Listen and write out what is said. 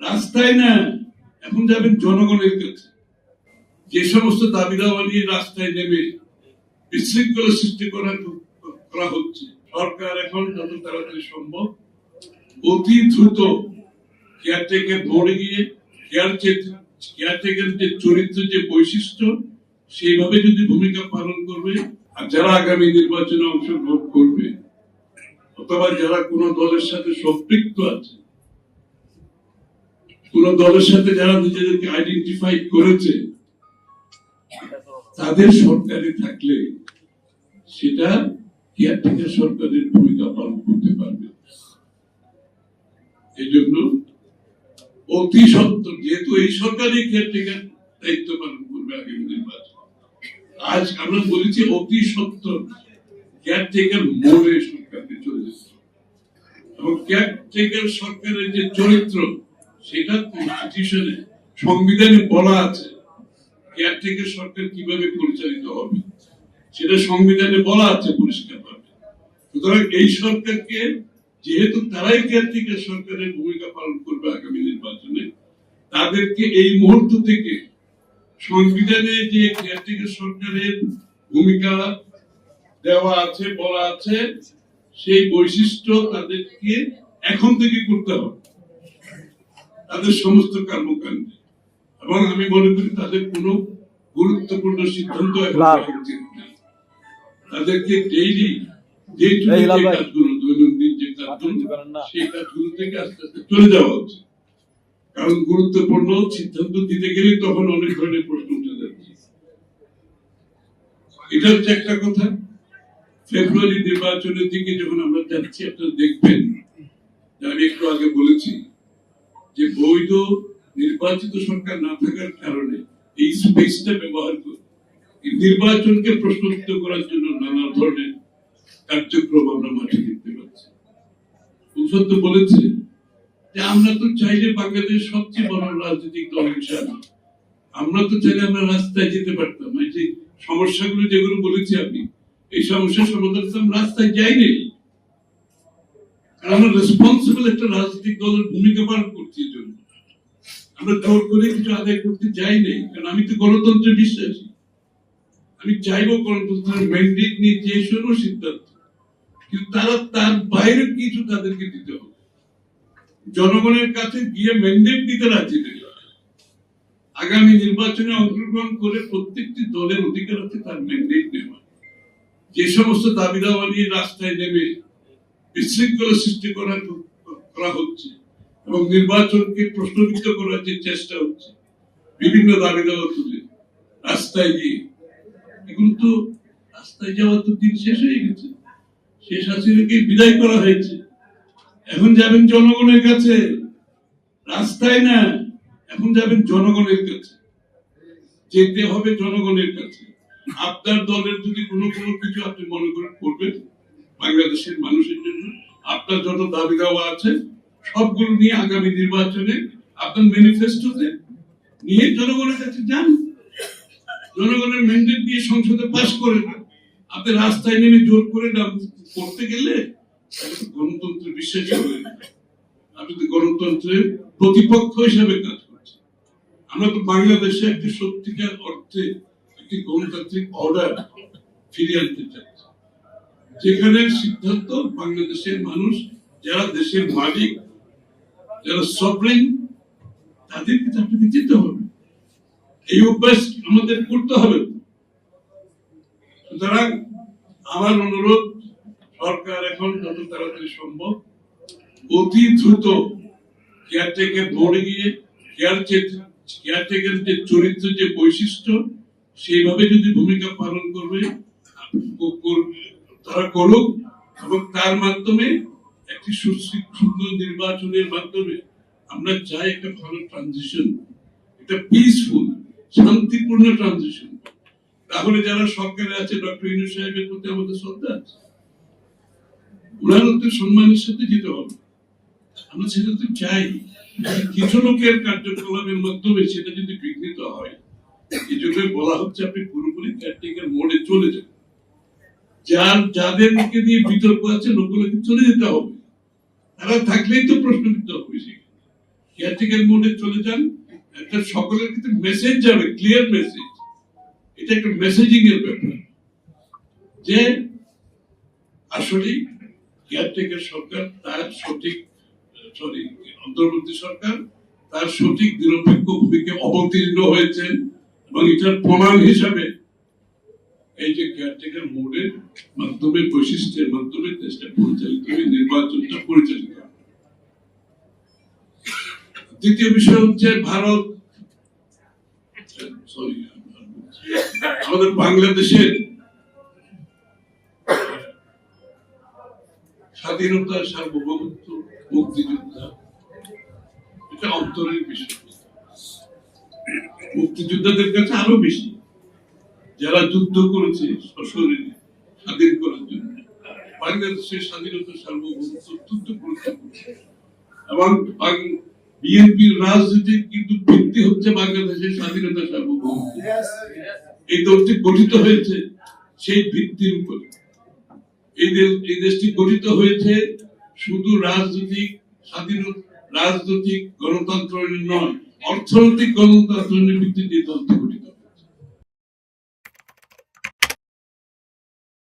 রাস্তায় না, এখন যাবেন জনগণের কাছে। যে সমস্ত দাবি দাওয়া নিয়ে রাস্তায় নেমে বিশৃঙ্খলা সৃষ্টি করা হচ্ছে, সরকার এখন যত তাড়াতাড়ি সম্ভব অতি দ্রুত কেয়ারটেকার মোড়ে গিয়ে কেয়ারটেকার যে চরিত্র, যে বৈশিষ্ট্য, সেইভাবে যদি ভূমিকা পালন করবে, আর যারা আগামী নির্বাচনে অংশগ্রহণ করবে, অথবা যারা কোন দলের সাথে সম্পৃক্ত আছে কোন দলের সাথে যারা নিজেদেরকে আইডেন্টিফাই করেছে, তাদের সরকারে থাকলে সেটা কেয়ারটেকার সরকারের ভূমিকা পালন করতে পারবে এই জন্য অতি সত্তর যেহেতু এই সরকারই কেয়ারটেকার দায়িত্ব পালন করবে আগামী নির্বাচন, আজ আমরা বলেছি অতি সত্তর কেয়ারটেকার মোড়ে সরকারকে চলে যেতে। এবং কেয়ারটেকার সরকারের যে চরিত্র সেটা কনস্টিটিউশনে সংবিধানে বলা আছে। কেয়ারটেকার সরকার কীভাবে পরিচালিত হবে? সেটা সংবিধানে বলা আছে, পরিষ্কার ভাবে। সুতরাং এই সরকারকে, যেহেতু তারাই কেয়ারটেকার সরকারের ভূমিকা পালন করবে আগামী নির্বাচনে, তাদেরকে এই মুহূর্ত থেকে সংবিধানে যে কেয়ারটেকার সরকারের ভূমিকা দেওয়া আছে, বলা আছে, সেই বৈশিষ্ট্য তাদেরকে এখন থেকে করতে হবে। তাদের সমস্ত কর্মকাণ্ডে এবং আমি মনে করি তাদের কোনো গুরুত্বপূর্ণ সিদ্ধান্ত। তাদেরকে ডেইলি যে এই লাভ ভাই। কাজগুলো দৈনন্দিন যে কাজগুলো কিছু করেন না। সেই কাজগুলো থেকে আস্তে আস্তে চলে যাওয়া উচিত কারণ গুরুত্বপূর্ণ সিদ্ধান্ত দিতে গেলে তখন অনেক ধরনের প্রশ্ন উঠে যাচ্ছে এটা হচ্ছে একটা কথা ফেব্রুয়ারি নির্বাচনের দিকে যখন আমরা যাচ্ছি আপনারা দেখবেন আমি একটু আগে বলেছি যে বৈধ নির্বাচিত সরকার না থাকার কারণে এই স্পেসটা ব্যবহার করে। নির্বাচনকে প্রশ্নবিদ্ধ করার জন্য নানা ধরনের কার্যক্রম আমরা মাঠে দেখতে পাচ্ছি। তো বলেছে যে, আমরা তো চাইলে বাংলাদেশ সবচেয়ে বড় রাজনৈতিক দল হিসাবে, আমরা তো চাইলে আমরা রাস্তায় যেতে পারতাম। এই যে সমস্যাগুলো যেগুলো বলেছি আমি, এই সমস্যার সমাধান তো আমরা রাস্তায় যাইনি আমরা রেসপন্সিবল একটা রাজনৈতিক দলের ভূমিকা পালন করছি জন্য। আমরা জোর করে কিছু আদায় করতে যাই নাই, কারণ আমি তো গণতন্ত্রে বিশ্বাসী। আমি চাইব গণতন্ত্রের ম্যান্ডেট নিয়ে সিদ্ধান্ত। কিন্তু তারা তার বাইরে কিছু তাদেরকে দিতে হবে। জনগণের কাছে গিয়ে ম্যান্ডেট দিতে রাজি নেই। আগামী নির্বাচনে অংশগ্রহণ করে প্রত্যেকটি দলের অধিকার আছে তার ম্যান্ডেট নেওয়া যে সমস্ত দাবি দাওয়া নিয়ে রাস্তায় নেমে বিশৃঙ্খলা সৃষ্টি করা করা হচ্ছে এবং নির্বাচনকে প্রশ্নবিদ্ধ করার যে চেষ্টা হচ্ছে, বিভিন্ন দাবি দাওয়া তুলে রাস্তায় গিয়ে। এগুলো তো রাস্তায় যাওয়ার তো দিন শেষ হয়ে গেছে। শেষ হাসিনাকে বিদায় করা হয়েছে। এখন যাবেন জনগণের কাছে। রাস্তায় না, এখন যাবেন জনগণের কাছে। যেতে হবে জনগণের কাছে। আপনার দলের যদি কোনো কোনো কিছু আপনি মনে করেন করবেন বাংলাদেশের মানুষের জন্য আপনার যত দাবি দাওয়া আছে, সবগুলো নিয়ে আগামী নির্বাচনে আপনার ম্যানিফেস্টোতে নিয়ে জনগণের কাছে যান। জনগণের ম্যান্ডেট দিয়ে সংসদে পাশ করে না আপনি রাস্তায় নেমে জোর করে না করতে গেলে গণতন্ত্রের বিশ্বাসী হবে আপনি তো গণতন্ত্রের প্রতিপক্ষ হিসাবে কাজ করছেন। আমরা তো বাংলাদেশে একটি সত্যিকার অর্থে একটি গণতান্ত্রিক অর্ডার ফিরিয়ে আনতে চাচ্ছি যেখানে সিদ্ধান্ত, বাংলাদেশের মানুষ, যারা দেশের মালিক, যারা সবরেন তাদেরকে তো আপনাকে যেতে হবে। এই অভ্যাস আমাদের করতে হবে। সুতরাং আমার অনুরোধ, সরকার এখন যত তাড়াতাড়ি সম্ভব অতি দ্রুত কেয়ারটেকার মোড়ে গিয়ে কেয়ারটেকার যে চরিত্র, যে বৈশিষ্ট্য, সেইভাবে যদি ভূমিকা পালন করবে কর- কর- তারা করুক এবং তার মাধ্যমে একটি সুন্দর নির্বাচনের মাধ্যমে আমরা চাই একটা ভালো ট্রানজিশন একটা পিসফুল শান্তিপূর্ণ ট্রানজিশন তাহলে যারা সরকারে আছে, ডক্টর ইনু সাহেবের প্রতি আমাদের শ্রদ্ধা আছে। ওনারও তো সম্মানের সাথে যেতে হবে। আমরা সেটা তো চাই। কিছু লোকের কার্যকলাপের মাধ্যমে সেটা যদি বিঘ্নিত হয়, এই জন্য বলা হচ্ছে আপনি পুরোপুরি ক্যান্টিকের মোড়ে চলে যান। যার যাদেরকে দিয়ে বিতর্ক আছে লোকগুলোকে চলে যেতে হবে। তারা থাকলেই তো প্রশ্ন দিতে হবে কেয়ারটেকার মোডে চলে যান, একটা সকলের ক্ষেত্রে মেসেজ যাবে ক্লিয়ার মেসেজ এটা একটা মেসেজিং এর ব্যাপার। যে আসলে কেয়ারটেকার সরকার তার সঠিক সরি অন্তর্বর্তী সরকার তার সঠিক নিরপেক্ষ ভূমিকা অবতীর্ণ হয়েছেন এবং এটার প্রমাণ হিসাবে এই যে কেয়ারটেকার মোডের মাধ্যমে, বৈশিষ্ট্যের মাধ্যমে দেশটা পরিচালিত হয়ে নির্বাচনটা পরিচালিত। দ্বিতীয় বিষয় হচ্ছে ভারত আমাদের বাংলাদেশের স্বাধীনতা সার্বভৌমত্ব মুক্তিযোদ্ধা, এটা অন্তরের বিষয় মুক্তিযোদ্ধাদের কাছে আরও বেশি যারা যুদ্ধ করেছে সশরীরে, স্বাধীন করার জন্য বাংলাদেশের স্বাধীনতা সার্বভৌমত্ব অত্যন্ত গুরুত্বপূর্ণ এবং বিএনপির রাজনীতি কিন্তু ভিত্তি হচ্ছে বাংলাদেশের স্বাধীনতা সার্বভৌমত্ব এই দলটি গঠিত হয়েছে সেই ভিত্তির উপরে। এই দেশ- এই দেশটি গঠিত হয়েছে শুধু রাজনৈতিক স্বাধীনতা, রাজনৈতিক গণতন্ত্র নয়, অর্থনৈতিক গণতন্ত্রের ভিত্তিতে এই দলটি গঠিত